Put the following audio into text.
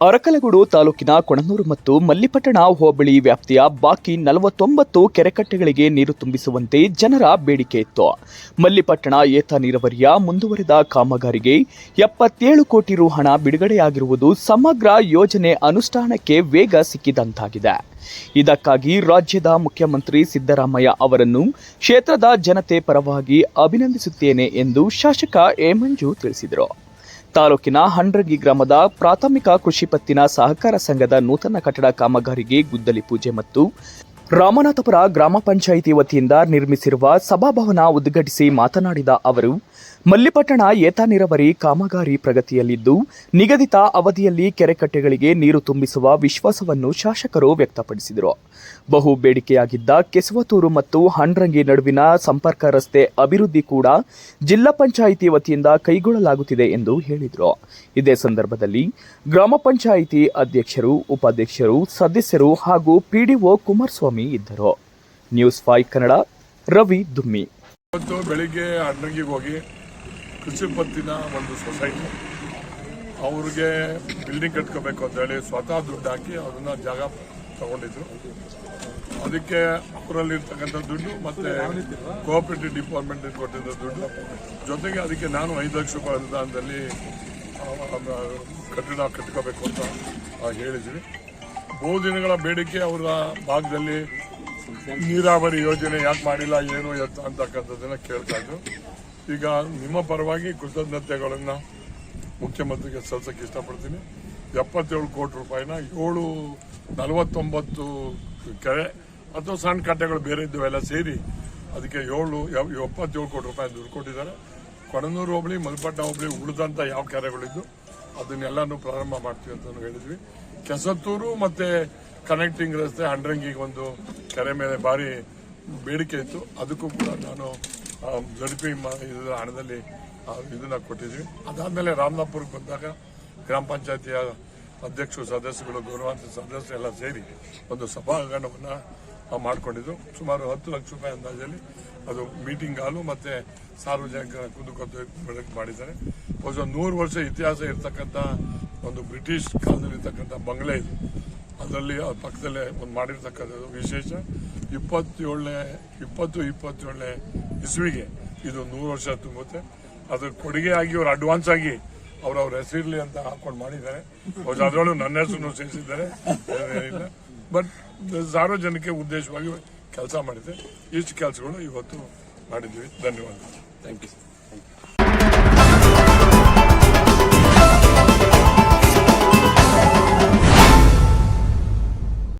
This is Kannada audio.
ಅರಕಲಗೂಡು ತಾಲೂಕಿನ ಕೊಣನೂರು ಮತ್ತು ಮಲ್ಲಿಪಟ್ಟಣ ಹೋಬಳಿ ವ್ಯಾಪ್ತಿಯ ಬಾಕಿ ನಲವತ್ತೊಂಬತ್ತು ಕೆರೆಕಟ್ಟೆಗಳಿಗೆ ನೀರು ತುಂಬಿಸುವಂತೆ ಜನರ ಬೇಡಿಕೆ ಇತ್ತು. ಮಲ್ಲಿಪಟ್ಟಣ ಏತ ನೀರಾವರಿಯ ಮುಂದುವರೆದ ಕಾಮಗಾರಿಗೆ ಎಪ್ಪತ್ತೇಳು ಕೋಟಿ ರು ಹಣ ಬಿಡುಗಡೆಯಾಗಿರುವುದು ಸಮಗ್ರ ಯೋಜನೆ ಅನುಷ್ಠಾನಕ್ಕೆ ವೇಗ ಸಿಕ್ಕಿದಂತಾಗಿದೆ. ಇದಕ್ಕಾಗಿ ರಾಜ್ಯದ ಮುಖ್ಯಮಂತ್ರಿ ಸಿದ್ದರಾಮಯ್ಯ ಅವರನ್ನು ಕ್ಷೇತ್ರದ ಜನತೆ ಪರವಾಗಿ ಅಭಿನಂದಿಸುತ್ತೇನೆ ಎಂದು ಶಾಸಕ ಎ ತಿಳಿಸಿದರು. ತಾಲೂಕಿನ ಹಂಡ್ರಗಿ ಗ್ರಾಮದ ಪ್ರಾಥಮಿಕ ಕೃಷಿ ಪತ್ತಿನ ಸಹಕಾರ ಸಂಘದ ನೂತನ ಕಟ್ಟಡ ಕಾಮಗಾರಿಗೆ ಗುದ್ದಲಿ ಪೂಜೆ ಮತ್ತು ರಾಮನಾಥಪುರ ಗ್ರಾಮ ಪಂಚಾಯಿತಿ ವತಿಯಿಂದ ನಿರ್ಮಿಸಿರುವ ಸಭಾಭವನ ಉದ್ಘಾಟಿಸಿ ಮಾತನಾಡಿದ ಅವರು, ಮಲ್ಲಿಪಟ್ಟಣ ಏತ ನೀರಾವರಿ ಕಾಮಗಾರಿ ಪ್ರಗತಿಯಲ್ಲಿದ್ದು, ನಿಗದಿತ ಅವಧಿಯಲ್ಲಿ ಕೆರೆಕಟ್ಟೆಗಳಿಗೆ ನೀರು ತುಂಬಿಸುವ ವಿಶ್ವಾಸವನ್ನು ಶಾಸಕರು ವ್ಯಕ್ತಪಡಿಸಿದರು. ಬಹು ಬೇಡಿಕೆಯಾಗಿದ್ದ ಕೆಸುವತೂರು ಮತ್ತು ಹಂಡ್ರಂಗಿ ನಡುವಿನ ಸಂಪರ್ಕ ರಸ್ತೆ ಅಭಿವೃದ್ಧಿ ಕೂಡ ಜಿಲ್ಲಾ ಪಂಚಾಯಿತಿ ವತಿಯಿಂದ ಕೈಗೊಳ್ಳಲಾಗುತ್ತಿದೆ ಎಂದು ಹೇಳಿದರು. ಇದೇ ಸಂದರ್ಭದಲ್ಲಿ ಗ್ರಾಮ ಪಂಚಾಯಿತಿ ಅಧ್ಯಕ್ಷರು, ಉಪಾಧ್ಯಕ್ಷರು, ಸದಸ್ಯರು ಹಾಗೂ ಪಿಡಿಒ ಕುಮಾರಸ್ವಾಮಿ ಇದ್ದರು. News five Kannada, Ravi Dummi. ಇವತ್ತು ಬೆಳಿಗ್ಗೆ ಅಣ್ಣಂಗಿಗೆ ಹೋಗಿ ಕೃಷಿ ಪತ್ತಿನ ಒಂದು ಸೊಸೈಟಿ, ಅವ್ರಿಗೆ ಬಿಲ್ಡಿಂಗ್ ಕಟ್ಕೋಬೇಕು ಅಂತ ಹೇಳಿ ಸ್ವತಃ ದುಡ್ಡು ಹಾಕಿ ಅದನ್ನ ಜಾಗ ತಗೊಂಡಿದ್ರು. ಅದಕ್ಕೆ ಅವರಲ್ಲಿರ್ತಕ್ಕಂಥ ದುಡ್ಡು ಮತ್ತೆ ಕೋಆಪರೇಟಿವ್ ಡಿಪಾರ್ಟ್ಮೆಂಟ್ ಕೊಟ್ಟಿದ್ದ ದುಡ್ಡು. ಜೊತೆಗೆ ಅದಕ್ಕೆ ನಾನು ಐದು ಲಕ್ಷ ರೂಪಾಯಿ ಅನುದಾನದಲ್ಲಿ ಕಟ್ಟಡ ಕಟ್ಕೋಬೇಕು ಅಂತ ಹೇಳಿದ್ವಿ. ಬಹುದಿನಗಳ ಬೇಡಿಕೆ ಅವರ ಭಾಗದಲ್ಲಿ ನೀರಾವರಿ ಯೋಜನೆ ಯಾಕೆ ಮಾಡಿಲ್ಲ, ಏನು ಅಂತಕ್ಕಂಥದ್ದನ್ನ ಕೇಳ್ತಾ ಇದ್ರು. ಈಗ ನಿಮ್ಮ ಪರವಾಗಿ ಕೃತಜ್ಞತೆಗಳನ್ನ ಮುಖ್ಯಮಂತ್ರಿಗೆ ಸಲ್ಲಿಸಕ್ಕೆ ಇಷ್ಟಪಡ್ತೀನಿ. ಎಪ್ಪತ್ತೇಳು ಕೋಟಿ ರೂಪಾಯಿನ ಏಳು ನಲವತ್ತೊಂಬತ್ತು ಕೆರೆ ಅಥವಾ ಸಣ್ಣ ಕಟ್ಟೆಗಳು ಬೇರೆ ಇದ್ದವೆಲ್ಲ ಸೇರಿ ಅದಕ್ಕೆ ಏಳು, ಎಪ್ಪತ್ತೇಳು ಕೋಟಿ ರೂಪಾಯಿ ದುಡ್ಡು ಕೊಟ್ಟಿದ್ದಾರೆ. ಕೊಡನೂರು ಹೋಬಳಿ, ಮಲ್ಪಟ್ಟ ಹೋಬಳಿ ಉಳಿದಂತ ಯಾವ ಕೆರೆಗಳಿದ್ದು ಅದನ್ನೆಲ್ಲಾನು ಪ್ರಾರಂಭ ಮಾಡ್ತೀವಿ ಅಂತ ಹೇಳಿದ್ವಿ. ಕೆಸತ್ತೂರು ಮತ್ತೆ ಕನೆಕ್ಟಿಂಗ್ ರಸ್ತೆ ಹಂಡ್ರಂಗಿಗೆ ಒಂದು ಕೆರೆ ಮೇಲೆ ಭಾರಿ ಬೇಡಿಕೆ ಇತ್ತು. ಅದಕ್ಕೂ ಕೂಡ ನಾನು ಜಡಿಪಿ ಇದರ ಹಣದಲ್ಲಿ ಇದನ್ನ ಕೊಟ್ಟಿದ್ವಿ. ಅದಾದ್ಮೇಲೆ ರಾಮನಾಥ್ಪುರಕ್ಕೆ ಬಂದಾಗ ಗ್ರಾಮ ಪಂಚಾಯತಿಯ ಅಧ್ಯಕ್ಷರು, ಸದಸ್ಯಗಳು ಗೌರವಾಂತ ಸದಸ್ಯರು ಎಲ್ಲ ಸೇರಿ ಒಂದು ಸಭಾಂಗಣವನ್ನು ಮಾಡ್ಕೊಂಡಿದ್ದು. ಸುಮಾರು ಹತ್ತು ಲಕ್ಷ ರೂಪಾಯಿ ಅಂದಾಜಲ್ಲಿ ಅದು ಮೀಟಿಂಗ್ ಹಾಲು ಮತ್ತೆ ಸಾರ್ವಜನಿಕರ ಕುಂದುಕೊರತೆ ಬೆಳಕು ಮಾಡಿದ್ದಾರೆ. ಬಹುಶಃ ನೂರು ವರ್ಷ ಇತಿಹಾಸ ಇರ್ತಕ್ಕಂಥ ಒಂದು ಬ್ರಿಟಿಷ್ ಕಾಲದಲ್ಲಿ ಇರ್ತಕ್ಕಂಥ ಬಂಗ್ಲೆ ಇದು. ಅದರಲ್ಲಿ ಪಕ್ಕದಲ್ಲೇ ಒಂದು ಮಾಡಿರ್ತಕ್ಕಂಥದ್ದು ವಿಶೇಷ. ಇಪ್ಪತ್ತೇಳನೇ, ಇಪ್ಪತ್ತು, ಇಪ್ಪತ್ತೇಳನೇ ಇಸ್ವಿಗೆ ಇದು ನೂರು ವರ್ಷ ತುಂಬುತ್ತೆ. ಅದ್ರ ಆಗಿ ಅವ್ರು ಅಡ್ವಾನ್ಸ್ ಆಗಿ ಅವ್ರವ್ರ ಹೆಸರಿರಲಿ ಅಂತ ಹಾಕೊಂಡು ಮಾಡಿದ್ದಾರೆ. ಅದರೊಳಗೆ ನನ್ನ ಹೆಸರು ಸೇರಿಸಿದ್ದಾರೆ. ಏನಿಲ್ಲ. ಬಟ್ ಸಾರ್ವಜನಿಕ ಉದ್ದೇಶವಾಗಿ ಕೆಲಸ ಮಾಡಿದೆ. ಇಷ್ಟು ಕೆಲಸಗಳು ಇವತ್ತು ಮಾಡಿದ್ದೀವಿ. ಧನ್ಯವಾದಗಳು. Thank you